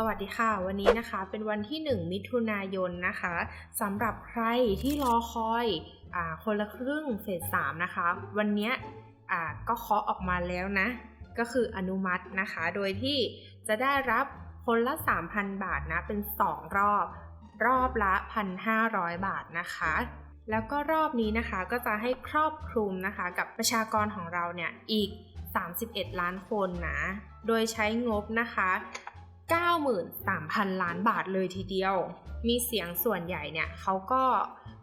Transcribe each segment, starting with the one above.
สวัสดีค่ะ วันนี้นะคะเป็นวันที่ 1 มิถุนายนนะคะสำหรับใครที่รอคอยอ่าคนละครึ่งเฟส3นะคะ วันเนี้ยอ่าก็เคาะออกมาแล้วนะ ก็คืออนุมัตินะคะ โดยที่จะได้รับคนละ 3,000 บาทนะ เป็น 2 รอบ รอบละ 1,500 บาทนะคะ แล้วก็รอบนี้นะคะก็จะให้ครอบคลุมนะคะกับประชากรของเราเนี่ยอีก 31 ล้านคนนะ โดยใช้งบนะคะ 93,000 ล้านบาทเลยทีเดียว มีเสียงส่วนใหญ่เนี่ยเขาก็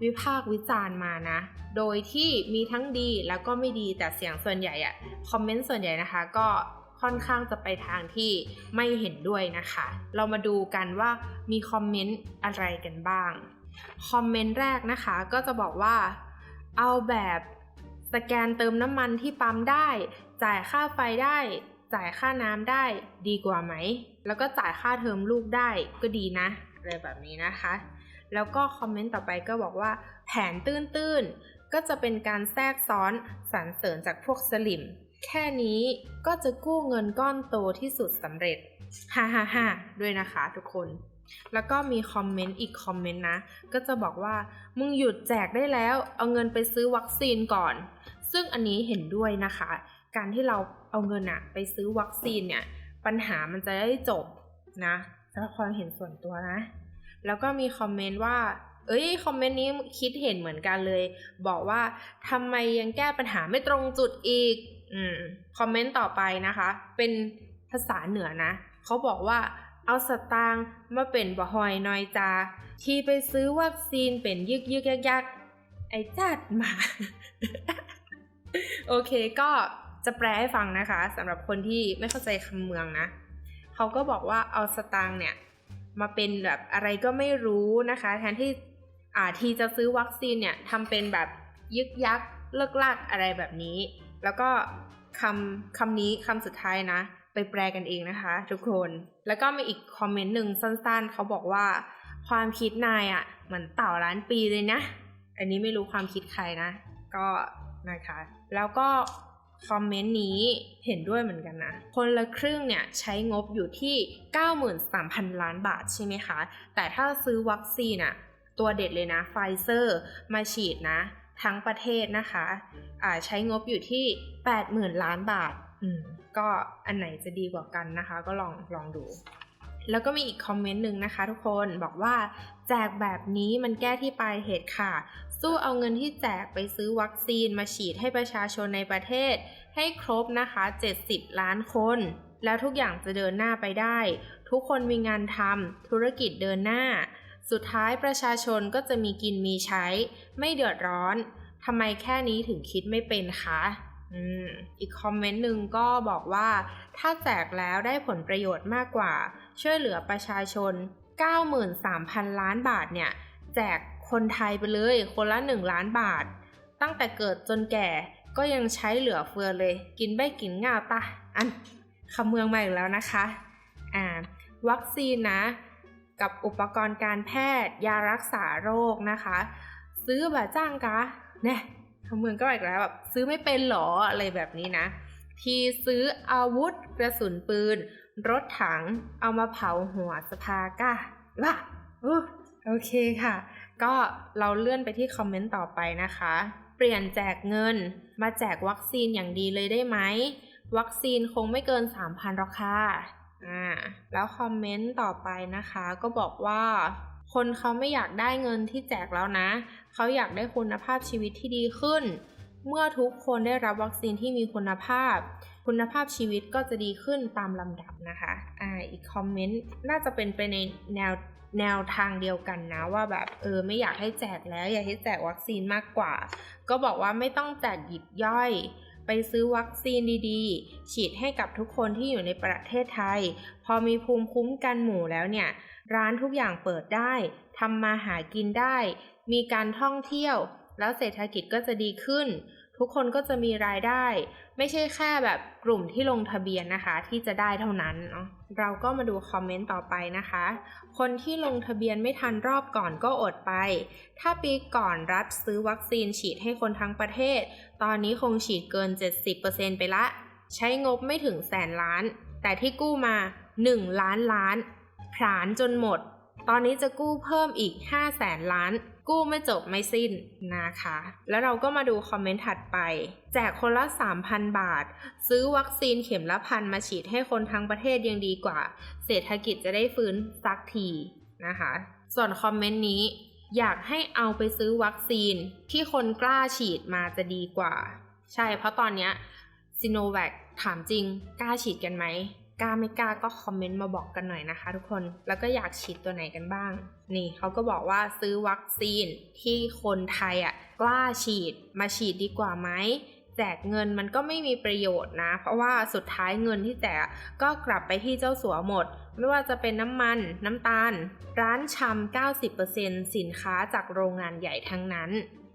วิพากษ์วิจารณ์มานะ โดยที่มีทั้งดีแล้วก็ไม่ดีแต่เสียงส่วนใหญ่อะคอมเมนต์ส่วนใหญ่นะคะก็ค่อนข้างจะไปทางที่ไม่เห็นด้วยนะคะ เรามาดูกันว่ามีคอมเมนต์อะไรกันบ้าง คอมเมนต์แรกนะคะก็จะบอกว่า เอาแบบสแกนเติมน้ำมันที่ปั๊มได้ จ่ายค่าไฟได้ จ่ายค่าน้ำได้ดีกว่าไหม แล้วก็จ่ายค่าเทอมลูกได้ก็ดีนะอะไรแบบนี้นะคะ แล้วก็คอมเมนต์ต่อไปก็บอกว่า แผนตื้นๆ ก็จะเป็นการแทรกซ้อนสรรเสริญจากพวกสลิม แค่นี้ก็จะกู้เงินก้อนโตที่สุดสำเร็จฮ่าฮ่าฮ่าด้วยนะคะทุกคน แล้วก็มีคอมเมนต์อีกคอมเมนต์นะ ก็จะบอกว่า มึงหยุดแจกได้แล้ว เอาเงินไปซื้อวัคซีนก่อน ซึ่งอันนี้เห็นด้วยนะคะ การที่เราเอาเงินอะไปซื้อวัคซีนเนี่ย ปัญหามันจะได้จบนะสำหรับความเห็นส่วนตัวนะ แล้วก็มีคอมเมนต์ว่า เอ้ยคอมเมนต์นี้คิดเห็นเหมือนกันเลย บอกว่าทำไมยังแก้ปัญหาไม่ตรงจุดอีก อืมคอมเมนต์ต่อไปนะคะ เป็นภาษาเหนือนะเขาบอกว่าเอาสตางค์มาเป็นบะหอยนอยจา ที่ไปซื้อวัคซีนเป็นยึกยึกยักยักไอ้จัดมา โอเคก็ จะแปลให้ฟังนะคะสำหรับคนที่ไม่เข้าใจคำเมืองนะเขาก็บอกว่าเอาสตางค์เนี่ยมาเป็นแบบอะไรก็ไม่รู้นะคะ แทนที่อ่าทีจะซื้อวัคซีนเนี่ยทำเป็นแบบยึกยักเลิกลักอะไรแบบนี้ แล้วก็คำคำนี้คำสุดท้ายนะ ไปแปลกันเองนะคะ ทุกคน แล้วก็มีอีกคอมเมนต์หนึ่งสั้น ๆ เขาบอกว่าความคิดนายอะ่ะเหมือนเต่าล้านปีเลยนะ อันนี้ไม่รู้ความคิดใครนะ ก็นะคะ แล้วก็ คอมเมนต์นี้เห็นด้วยเหมือนกันนะ คนละครึ่งเนี่ยใช้งบอยู่ที่ 93,000 ล้านบาทใช่ไหมคะ แต่ถ้าซื้อวัคซีนอะตัวเด็ดเลยนะไฟเซอร์มาฉีดนะ ทั้งประเทศนะคะอ่าใช้งบอยู่ที่ 80,000 ล้านบาทอืมก็อันไหนจะดีกว่ากันนะคะ ก็ลองลองดูแล้วก็มีอีกคอมเมนต์หนึ่งนะคะทุกคนบอกว่าแจกแบบนี้มันแก้ที่ปลายเหตุค่ะ สู้เอาเงินที่แจกไปซื้อวัคซีนมาฉีดให้ประชาชนในประเทศ ให้ครบนะคะ 70 ล้านคน แล้วทุกอย่างจะเดินหน้าไปได้ ทุกคนมีงานทำธุรกิจเดินหน้า สุดท้ายประชาชนก็จะมีกินมีใช้ ไม่เดือดร้อนทำไมแค่นี้ถึงคิดไม่เป็นคะอีกคอมเมนต์หนึ่งก็บอกว่า ถ้าแจกแล้วได้ผลประโยชน์มากกว่า ช่วยเหลือประชาชน 93,000 ล้านบาทเนี่ย แจก คนไทยไปเลย คนละ 1 ล้านบาท ตั้งแต่เกิดจนแก่ก็ยังใช้เหลือเฟือเลย กินใบกินง่าตะอันคำเมืองมาอีกแล้วนะคะอ่าวัคซีนนะ กับอุปกรณ์การแพทย์ ยารักษาโรคนะคะ ซื้อแบบจ้างกะเนี่ยคำเมืองก็อีกแล้วแบบซื้อไม่เป็นหรออะไรแบบนี้นะ ที่ซื้ออาวุธกระสุนปืน รถถังเอามาเผาหัวสภากะว่าโอเคค่ะ ก็เราเลื่อนไปที่คอมเมนต์ต่อไปนะคะ เปลี่ยนแจกเงิน มาแจกวัคซีนอย่างดีเลยได้ไหม วัคซีนคงไม่เกิน 3,000หรอกค่ะอ่าแล้วคอมเมนต์ต่อไปนะคะ ก็บอกว่า คนเขาไม่อยากได้เงินที่แจกแล้วนะ เขาอยากได้คุณภาพชีวิตที่ดีขึ้น เมื่อทุกคนได้รับวัคซีนที่มีคุณภาพคุณภาพชีวิตก็จะดีขึ้นตามลำดับนะคะ อ่า อีกคอมเมนต์น่าจะเป็นไปในแนว แนวทางเดียวกันนะว่าแบบเออไม่อยากให้แจกแล้ว อยากให้แจกวัคซีนมากกว่า ก็บอกว่าไม่ต้องแจกหยิบย่อย ไปซื้อวัคซีนดีๆ ฉีดให้กับทุกคนที่อยู่ในประเทศไทย พอมีภูมิคุ้มกันหมู่แล้วเนี่ย ร้านทุกอย่างเปิดได้ทำมาหากินได้ มีการท่องเที่ยว แล้วเศรษฐกิจก็จะดีขึ้น ทุกคนก็จะมีรายได้ ไม่ใช่แค่แบบกลุ่มที่ลงทะเบียนนะคะ ที่จะได้เท่านั้นเนาะเราก็มาดูคอมเมนต์ต่อไปนะคะ คนที่ลงทะเบียนไม่ทันรอบก่อนก็อดไป ถ้าปีก่อนรัฐซื้อวัคซีนฉีดให้คนทั้งประเทศ ตอนนี้คงฉีดเกิน 70%ไปละ ใช้งบไม่ถึงแสนล้าน แต่ที่กู้มา 1 ล้านล้านผลาญจนหมด ตอนนี้จะกู้เพิ่มอีก 5 แสนล้าน กู้ไม่จบไม่สิ้นนะคะ แล้วเราก็มาดูคอมเมนต์ถัดไป แจกคนละ 3,000 บาท ซื้อวัคซีนเข็มละพันมาฉีดให้คนทั้งประเทศยังดีกว่า เศรษฐกิจจะได้ฟื้นสักทีนะคะ ส่วนคอมเมนต์นี้ อยากให้เอาไปซื้อวัคซีนที่คนกล้าฉีดมาจะดีกว่า ใช่เพราะตอนเนี้ยซิโนแวคถามจริงกล้าฉีดกันไหม กล้าไม่กล้าก็คอมเมนต์มาบอกกันหน่อยนะคะทุกคน แล้วก็อยากฉีดตัวไหนกันบ้าง นี่เขาก็บอกว่าซื้อวัคซีนที่คนไทยอะกล้าฉีดมาฉีดดีกว่าไหมแจกเงินมันก็ไม่มีประโยชน์นะ เพราะว่าสุดท้ายเงินที่แจกก็กลับไปที่เจ้าสัวหมด ไม่ว่าจะเป็นน้ำมัน น้ำตาล ร้านชำ90%สินค้าจากโรงงานใหญ่ทั้งนั้น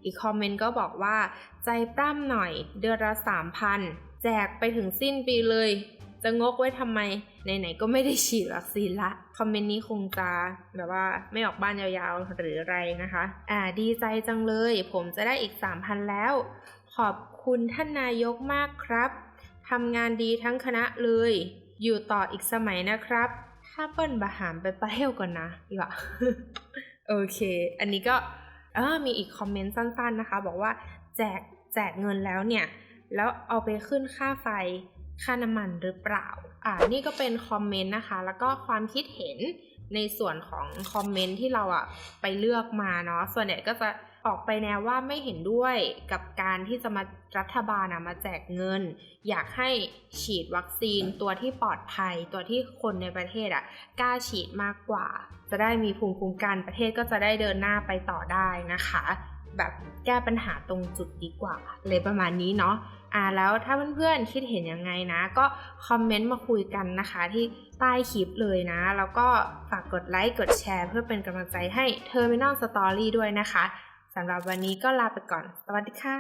อีกคอมเมนต์ก็บอกว่า ใจปล้ำหน่อยเดือนละ3,000 แจกไปถึงสิ้นปีเลย จะงกไว้ทำไมไหนๆก็ไม่ได้ฉีดวัคซีนละ คอมเมนต์นี้คงจะแบบว่าไม่ออกบ้านยาวๆหรืออะไรนะคะ อ่าดีใจจังเลย ผมจะได้อีก 3,000 แล้ว ขอบคุณท่านนายกมากครับทำงานดีทั้งคณะเลย อยู่ต่ออีกสมัยนะครับ ถ้าเปิ้ลบาหามไปประเทวก่อนนะดีกว่าโอเค อันนี้ก็เออมีอีกคอมเมนต์สั้นๆนะคะ บอกว่าแจกแจกเงินแล้วเนี่ย แล้วเอาไปขึ้นค่าไฟ ค่าน้ำมันหรือเปล่า อ่า นี่ก็เป็นคอมเมนต์นะคะ แล้วก็ความคิดเห็นในส่วนของคอมเมนต์ที่เราอะไปเลือกมาเนาะ ส่วนใหญ่ก็จะออกไปแนวว่าไม่เห็นด้วยกับการที่จะมารัฐบาลอะมาแจกเงิน อยากให้ฉีดวัคซีนตัวที่ปลอดภัย ตัวที่คนในประเทศอะกล้าฉีดมากกว่า จะได้มีภูมิคุ้มกันประเทศก็จะได้เดินหน้าไปต่อได้นะคะ แบบแก้ปัญหาตรงจุดดีกว่าเลยประมาณนี้เนาะอ่าแล้วถ้าเพื่อนๆคิดเห็นยังไงนะ ก็คอมเมนต์มาคุยกันนะคะ ที่ใต้คลิปเลยนะ แล้วก็ฝากกดไลค์กดแชร์ เพื่อเป็นกำลังใจให้ Terminal Story ด้วยนะคะสำหรับวันนี้ก็ลาไปก่อน สวัสดีค่ะ